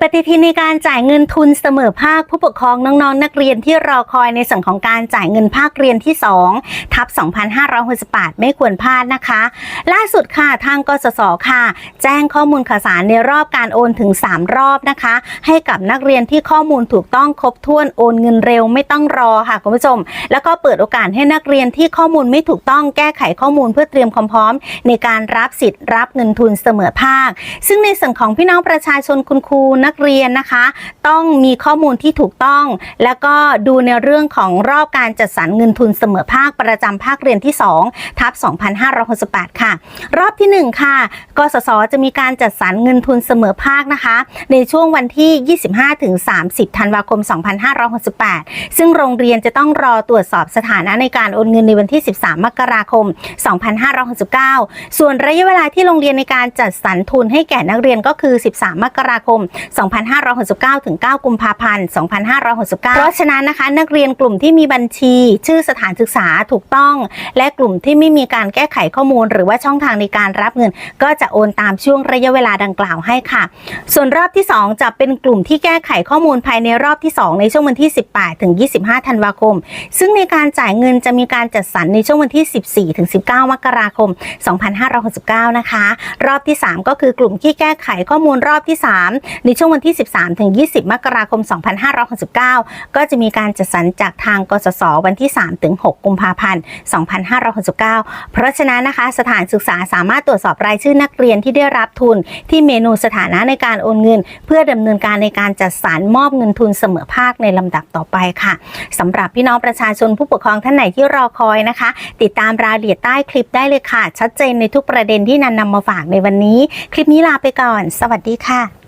ปฏิทินในการจ่ายเงินทุนเสมอภาคผู้ปกครองน้องๆ นักเรียนที่รอคอยในส่วนของการจ่ายเงินภาคเรียนที่ 2 ทับ 2568 ไม่ควรพลาดนะคะ ล่าสุดค่ะทางกสศค่ะ แจ้งข้อมูลข่าวสารในรอบการโอนถึง 3 รอบนะคะ ให้กับนักเรียนที่ข้อมูลถูกต้องครบถ้วนโอนเงินเร็วไม่ต้องรอค่ะคุณผู้ชม แล้วก็เปิดโอกาสให้นักเรียนที่ข้อมูลไม่ถูกต้องแก้ไขข้อมูลเพื่อเตรียมความพร้อม ในการรับสิทธิ์รับเงินทุนเสมอภาค ซึ่งในส่วนของพี่น้องประชาชนคุณครูนักเรียนนะคะ ต้องมีข้อมูลที่ถูกต้อง แล้วก็ดูในเรื่องของรอบการจัดสรรเงินทุนเสมอภาคประจำภาคเรียนที่ 2 ทับ 2568 ค่ะ รอบที่ 1 ค่ะกสศจะมีการจัดสรรเงินทุนเสมอภาคนะคะ ในช่วงวันที่ 25ถึง30 ธันวาคม 2568 ซึ่งโรงเรียนจะต้องรอตรวจสอบสถานะในการโอนเงินในวันที่ 13 มกราคม 2569 ส่วนระยะเวลาที่โรงเรียนในการจัดสรรทุนให้แก่นักเรียนก็คือ 13 มกราคม2569 ถึง 9 กุมภาพันธ์ 2569 เพราะฉะนั้นนะคะนักเรียนกลุ่มที่มีบัญชี ชื่อสถานศึกษาถูกต้อง และกลุ่มที่ไม่มีการแก้ไขข้อมูล หรือว่าช่องทางในการรับเงิน ก็จะโอนตามช่วงระยะเวลาดังกล่าวให้ค่ะ ส่วนรอบที่ 2 จะเป็นกลุ่มที่แก้ไขข้อมูลภายในรอบที่ 2 ในช่วงวันที่ 18 ถึง 25 ธันวาคม ซึ่งในการจ่ายเงินจะมีการจัดสรรในช่วงวันที่ 14 ถึง 19 มกราคม 2569 นะคะ รอบที่ 3 ก็คือกลุ่มที่แก้ไขข้อมูลรอบที่ 3 ในช่วงวันที่ 13 ถึง 20 มกราคม 2569 ก็จะมีการจัดสรรจากทางกสศวันที่ 3 ถึง 6 กุมภาพันธ์ 2569 เพราะฉะนั้นนะคะ สถานศึกษาสามารถตรวจสอบรายชื่อนักเรียนที่ได้รับทุน ที่เมนูสถานะในการโอนเงิน เพื่อดำเนินการในการจัดสรรมอบเงินทุนเสมอภาคในลำดับต่อไปค่ะสำหรับพี่น้องประชาชนผู้ปกครองท่านไหนที่รอคอยนะคะ ติดตามรายละเอียดใต้คลิปได้เลยค่ะ ชัดเจนในทุกประเด็นที่นันนำมาฝากในวันนี้ คลิปนี้ลาไปก่อน สวัสดีค่ะ